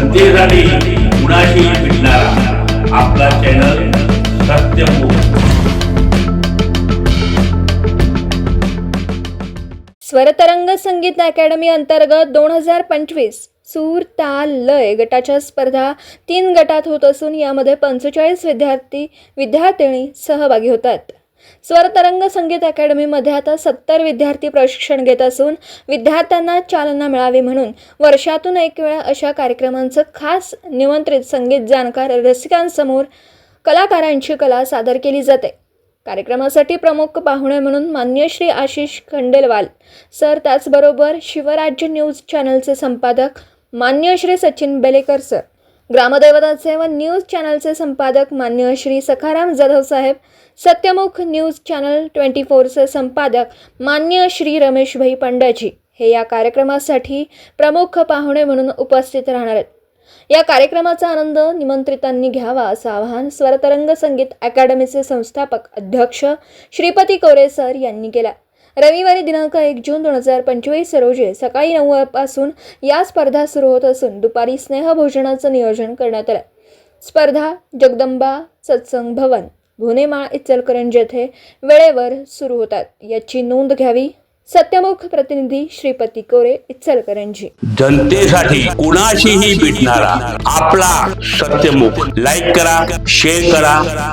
जनतेसाठी कुणाशी भेटणारा. आपला चॅनल स्वरतरंग संगीत अकॅडमी अंतर्गत दोन हजार पंचवीस सूर ताल लय गटाच्या स्पर्धा तीन गटात होत असून यामध्ये पंचेचाळीस विद्यार्थी विद्यार्थिनी सहभागी होतात. स्वरतरंग संगीत अकॅडमीमध्ये आता सत्तर विद्यार्थी प्रशिक्षण घेत असून विद्यार्थ्यांना चालना मिळावी म्हणून वर्षातून एक वेळा अशा कार्यक्रमांचं खास निमंत्रित संगीत जाणकार रसिकांसमोर कलाकारांची कला सादर केली जाते. कार्यक्रमासाठी प्रमुख पाहुणे म्हणून मान्य श्री आशिष खंडेलवाल सर त्याचबरोबर शिवराज्य न्यूज चॅनलचे संपादक मान्य श्री सचिन बेलेकर सर ग्रामदैवताचे व न्यूज चॅनलचे संपादक मान्य श्री सखाराम जाधव साहेब सत्यमुख न्यूज चॅनल ट्वेंटी फोरचे संपादक मान्य श्री रमेशभाई पंड्याजी हे या कार्यक्रमासाठी प्रमुख पाहुणे म्हणून उपस्थित राहणार आहेत. या कार्यक्रमाचा आनंद निमंत्रितांनी घ्यावा असं आवाहन स्वरतरंग संगीत अकॅडमीचे संस्थापक अध्यक्ष श्रीपती कोरे सर यांनी केलं रविवारी दिनांक एक जून दोन हजार पंचवीस रोजी सकाळी नऊ या स्पर्धा सुरू होत असून दुपारी स्नेहभोजनाचं नियोजन करण्यात आलं. स्पर्धा जगदंबा सत्संग भवन भुनेमाळ इचलकरंजी येथे वेळेवर सुरू होतात. याची नोंद घ्यावी सत्यमुख प्रतिनिधी श्रीपती कोरे इचलकरंजी. जनतेसाठी कुणाशीही भेटणारा आपला सत्यमुख. लाईक करा शेअर करा